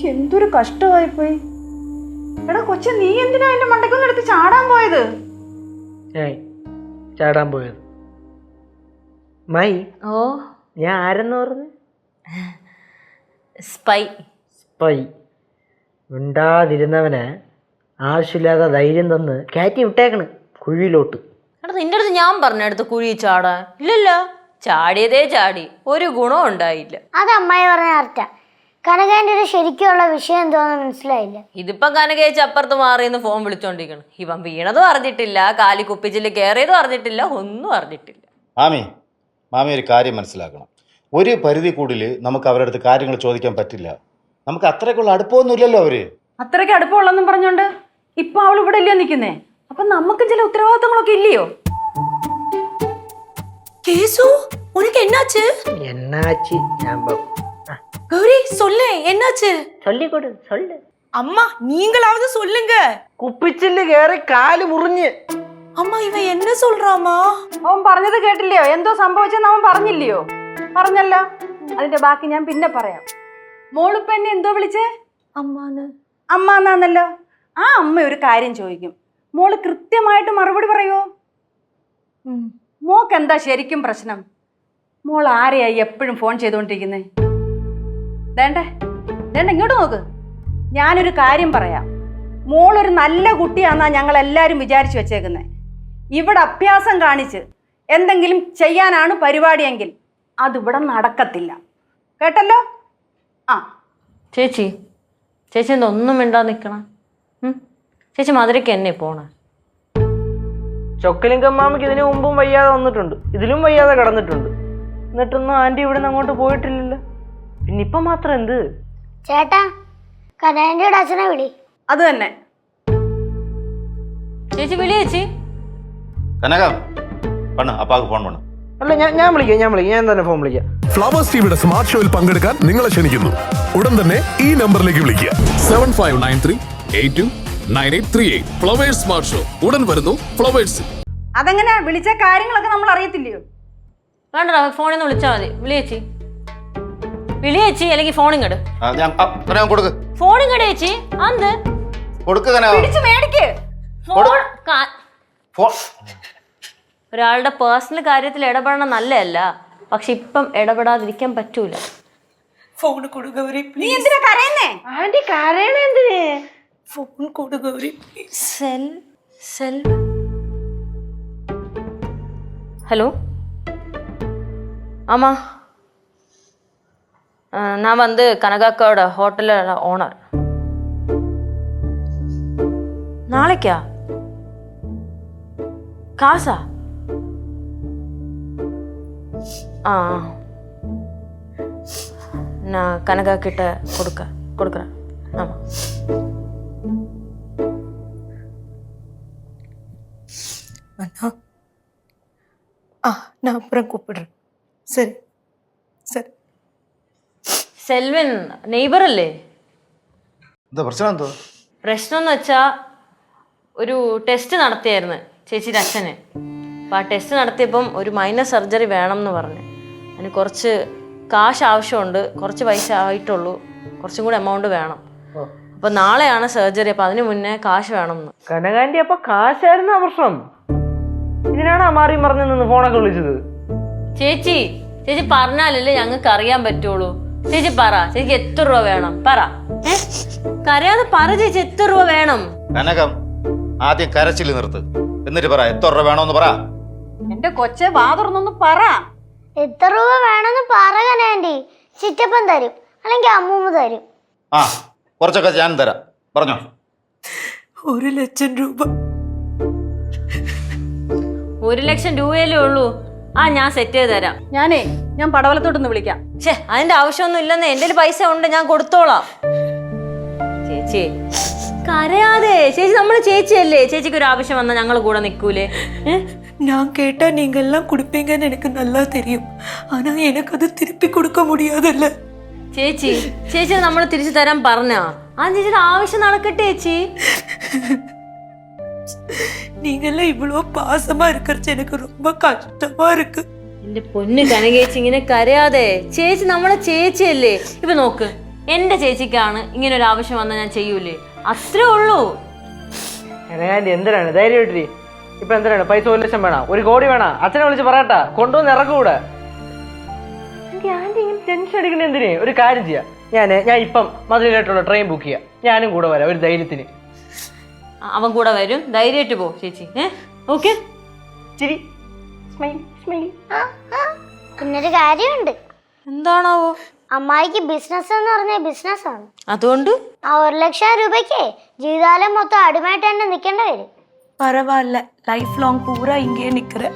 എന്തൊരു കഷ്ടമായി പോയി എടാ കൊച്ചു നീ എന്തിനാ എന്റെ മണ്ടയ്ക്കൊന്നും എടുത്ത് ചാടാൻ പോയത്? ചാടാൻ പോയത്. My oh. ഞാൻ ആരെന്ന് പറഞ്ഞു? സ്പൈ. സ്പൈ. ഉണ്ടാതിരുന്നവന് ആവശ്യമില്ലാതെ ധൈര്യം തന്ന് കയറ്റി വിട്ടേക്കണ് കുഴിയിലോട്ട്. എടാ നിന്റെ അടുത്ത് ഞാൻ പറഞ്ഞ അടുത്ത് കുഴി ചാടാൻ. ഇല്ലല്ലോ. ചാടിയതേ ചാടി. ഒരു ഗുണവും ഉണ്ടായില്ല. അത് അമ്മായി പറഞ്ഞ കറക്റ്റാ. കനകേന്റെ ഒരു ശരിക്കുള്ള വിഷയം എന്തോന്ന് മനസ്സിലായില്ല. ഇതിപ്പം കനകേച്ച് അപ്പുറത്ത് മാറിയെന്ന് ഫോൺ വിളിച്ചോണ്ടിരിക്കണം. ഇവൻ വീണതും അറിഞ്ഞിട്ടില്ല കാലി കുപ്പിച്ചിൽ കയറിയതും അറിഞ്ഞിട്ടില്ല ഒന്നും അറിഞ്ഞിട്ടില്ല. മാമി മാമി ഒരു കാര്യം മനസ്സിലാക്കണം. ഒരു പരിധി കൂടുതൽ നമുക്ക് അവരുടെ അടുത്ത് കാര്യങ്ങൾ ചോദിക്കാൻ പറ്റില്ല. നമുക്ക് അത്രയ്ക്കുള്ള അടുപ്പമൊന്നുമില്ലല്ലോ അവർ. അത്രയ്ക്ക് അടുപ്പമുള്ളെന്നും പറഞ്ഞോണ്ട് ഇപ്പൊ അവൾ ഇവിടെ ഇല്ലയോ നിക്കുന്നേ? അപ്പൊ നമുക്ക് ചില ഉത്തരവാദിത്തങ്ങളൊക്കെ ഇല്ലയോ? കേസു ഉനക്ക് എന്നാച്ച് എന്നാച്ച് ഞാൻ கௌரி சொல்லு என்னாச்சு ചൊല്ലിക്കൊടു ചൊല്ല് அம்மா நீங்களாவது சொல்லுங்க കുപ്പിച്ചില് കയറി കാല് മുറിഞ്ഞ് அம்மா இவன் என்ன சொல்றாமா അവൻ പറഞ്ഞത് കേട്ടില്ലയോ എന്തോ സംഭവിച്ചെന്ന് അവൻ പറഞ്ഞില്ലയോ പറഞ്ഞല്ലോ അതിന്റെ ബാക്കി ഞാൻ പിന്നെ പറയാം മോളിപ്പ എന്നെ എന്തോ വിളിച്ചേ அம்மான்னு അമ്മ എന്നാന്നല്ലോ ആ അമ്മ ഒരു കാര്യം ചോദിക്കും മോള് കൃത്യമായിട്ട് മറുപടി പറയുമോ മോക്ക് എന്താ ശരിക്കും പ്രശ്നം മോൾ ആരെയായി എപ്പോഴും ഫോൺ ചെയ്തുകൊണ്ടിരിക്കുന്നേ വേണ്ടേ? വേണ്ട ഇങ്ങോട്ട് നോക്ക്. ഞാനൊരു കാര്യം പറയാം. മോളൊരു നല്ല കുട്ടിയാണെന്നാ ഞങ്ങൾ എല്ലാവരും വിചാരിച്ചു വെച്ചേക്കുന്നത് ഇവിടെ അഭ്യാസം കാണിച്ച് എന്തെങ്കിലും ചെയ്യാനാണ് പരിപാടിയെങ്കിൽ അതിവിടെ നടക്കത്തില്ല. കേട്ടല്ലോ? ആ. ചേച്ചി ചേച്ചി എന്താ ഒന്നും മിണ്ടാ നിൽക്കണം ചേച്ചി മധുരയ്ക്ക് എന്നെ പോണ? ചൊക്കലിങ്കമ്മാമയ്ക്ക് ഇതിനു മുമ്പും വയ്യാതെ വന്നിട്ടുണ്ട്. ഇതിലും വയ്യാതെ കിടന്നിട്ടുണ്ട്. എന്നിട്ടൊന്നും ആന്റി ഇവിടെ നിന്ന് അങ്ങോട്ട് പോയിട്ടില്ലല്ലോ പിന്നെ ഇപ്പം മാത്രം എന്ത്? ചേട്ടാ കനകാന്റെ അച്ഛനെ വിളി. അത് തന്നെ. ചേച്ചി വിളി ചേച്ചി. കനകം അപ്പാക്ക് ഫോൺ പണ് അല്ല ഞാൻ ഞാൻ വിളിക്കാം ഞാൻ വിളിക്കാം ഞാൻ തന്നെ ഫോൺ വിളിക്കാം. ഫ്ലവേഴ്സ് ടിവിയുടെ സ്മാർട്ട് ഷോയിൽ പങ്കെടുക്കാൻ നിങ്ങളെ ക്ഷണിക്കുന്നു. ഉടൻ തന്നെ ഈ നമ്പറിലേക്ക് വിളിക്കുക. Seven five nine three eight two nine eight three eight Flowers smart show ഉടൻ വരുന്നു ഫ്ലവേഴ്സ് അതെങ്ങനെ വിളിച്ച കാര്യങ്ങളൊക്കെ നമ്മൾ അറിയത്തില്ലയോ? വേണ്ട ഫോണിൽ നിന്ന് വിളിച്ചാൽ മതി. വിളി ചേച്ചി. വിളിയേച്ചി അല്ലെങ്കിൽ ഫോൺ ഇങ്ങട്. ഞാൻ കൊടുക്ക്. ഫോൺ ഇങ്ങട് ചേച്ചി അന്ത്. കൊടുക്ക് ഫോൺ ഒരാളുടെ പേഴ്സണൽ കാര്യത്തിൽ ഇടപെടണം നല്ലതല്ല. പക്ഷെ ഇപ്പം ഇടപെടാതിരിക്കാൻ പറ്റൂല. ഫോൺ കൊടു നീ എന്തിനാ കരയുന്നേ? ഫോൺ കൊടു സെൽ സെൽ. ഹലോ ആമാ நான் வந்து கனகாக்காவோட ஹோட்டலோட ஓனர் நாளைக்கா? காசா? ஆ ஆ. நான் கனகா கிட்ட கொடுக்க கொடுக்குறேன். ஆமாம் அண்ணா. ஆ நான் அப்புறம் கூப்பிடுறேன். சரி சரி. സെൽവൻ നെയ്ബർ അല്ലേ? എന്താ പ്രശ്നം എന്തോ? പ്രശ്നം എന്ന് വെച്ചാ ഒരു ടെസ്റ്റ് നടത്തിയായിരുന്നു ചേച്ചിയുടെ അച്ഛന്. അപ്പൊ ആ ടെസ്റ്റ് നടത്തിയപ്പം ഒരു മൈനർ സർജറി വേണം എന്ന് പറഞ്ഞു. അതിന് കുറച്ച് കാശ് ആവശ്യമുണ്ട് കുറച്ച് പൈസ ആയിട്ടുള്ളൂ കുറച്ചും കൂടി എമൗണ്ട് വേണം. അപ്പൊ നാളെയാണ് സർജറി അപ്പൊ അതിന് മുന്നേ കാശ് വേണം എന്ന് കനകാന്റി അപ്പൊ കാശായിരുന്നു പ്രശ്നം? ഇതിനാണ് അമാറി പറഞ്ഞു നിന്ന് ഫോണൊക്കെ വിളിച്ചത്. ചേച്ചി ചേച്ചി പറഞ്ഞാലല്ലേ ഞങ്ങൾക്ക് അറിയാൻ പറ്റുള്ളൂ. ചേച്ചി പറ ചേച്ചിക്ക് എത്ര രൂപ വേണം? പറ. കരയാതെ പറ ചേച്ചി എത്ര രൂപ വേണം? കനകം ആദ്യം കരച്ചിൽ നിർത്ത്. എന്നിട്ട് പറ എത്ര രൂപ വേണമെന്ന് പറ. എന്റെ കൊച്ചെ വാ തുറന്നൊന്ന് പറ. എത്ര രൂപ വേണമെന്ന് പറ ആന്റി ചിറ്റപ്പൻ തരും അല്ലെങ്കിൽ അമ്മൂമ്മ തരും. ആ കുറച്ചൊക്കെ ഞാൻ തരാം. പറഞ്ഞോ. ഒരു ലക്ഷം രൂപ. ഒരു ലക്ഷം രൂപയല്ലേ ഉള്ളൂ. ആ ഞാൻ സെറ്റ് ചെയ്ത് തരാം ഞാനേ ഞാൻ പടവലത്തോട്ടൊന്ന് വിളിക്കാം ഛേ അതിന്റെ ആവശ്യമൊന്നും ഇല്ലെന്ന് എൻ്റെ കയ്യിൽ പൈസ ഉണ്ട് ഞാൻ കൊടുത്തോളാം ചേച്ചി കരയാതെ ചേച്ചി നമ്മൾ ചേച്ചിയല്ലേ ചേച്ചിക്ക് ഒരു ആവശ്യം വന്നാൽ ഞങ്ങൾ കൂടെ നിൽക്കൂലേ ഏ? நான் கேட்டா நீங்க எல்லாம் கொடுப்பீங்கன்னு எனக்கு நல்லா தெரியும் ஆனா எனக்கு அது திருப்பி கொடுக்க முடியாதுல்ல ചേച്ചി ചേച്ചി നമ്മൾ തിരിച്ചു തരാൻ പറഞ്ഞാ ആ ചേച്ചിയുടെ ആവശ്യം നടക്കട്ടെ ചേച്ചി நீங்க எல்லாம் இவ்வளோ பாசமா இருக்கிறது எனக்கு ரொம்ப கஷ்டமா இருக்கு എന്റെ പൊന്ന് കനകേച്ചി ഇങ്ങനെ കരയാതെ ചേച്ചി നമ്മളെ ചേച്ചിയല്ലേ ഇപ്പൊ നോക്ക് എൻ്റെ ചേച്ചിക്കാണ് ഇങ്ങനെ ഒരു ആവശ്യം വന്നാൽ ഞാൻ ചെയ്യൂലേ അത്രേ ഉള്ളൂ എന്നെ ആൻറ്റി എന്തിനാണ് ധൈര്യമായിട്ടിരി ഇപ്പൊ എന്തിനാണ് പൈസ ഒരു ലക്ഷം വേണം ഒരു കോടി വേണം അച്ഛനെ വിളിച്ച് പറയട്ടാ കൊണ്ടുവന്ന് ഇറക്കൂടെ ആൻറ്റി ആൻറ്റി ഇങ്ങനെ ടെൻഷൻ അടിക്കണ എന്തിന് ഒരു കാര്യം ചെയ്യാം ഞാൻ ഞാൻ ഇപ്പം മധുരയിലോട്ടുള്ള ട്രെയിൻ ബുക്ക് ചെയ്യാം ഞാനും കൂടെ വരാം ഒരു ധൈര്യത്തിന് ആ, അവൻ കൂടെ വരും ധൈര്യമായിട്ട് പോ ചേച്ചി ഏ ഓക്കെ ചിരി സ്മൈൽ സ്മൈൽ പിന്നൊരു കാര്യമുണ്ട് എന്താണാവോ അമ്മായിക്ക് ബിസിനസ് എന്ന് പറഞ്ഞ ബിസിനസ്സാണ് അതുകൊണ്ട് ആ ഒരു ലക്ഷം രൂപയ്ക്ക് ജീവിതകാലം മൊത്തം അടിമയായിട്ട് തന്നെ നിൽക്കേണ്ടി വരും பரவாயில்ல லைஃப் லாங் பூரா இங்கேயே நிக்கிறேன்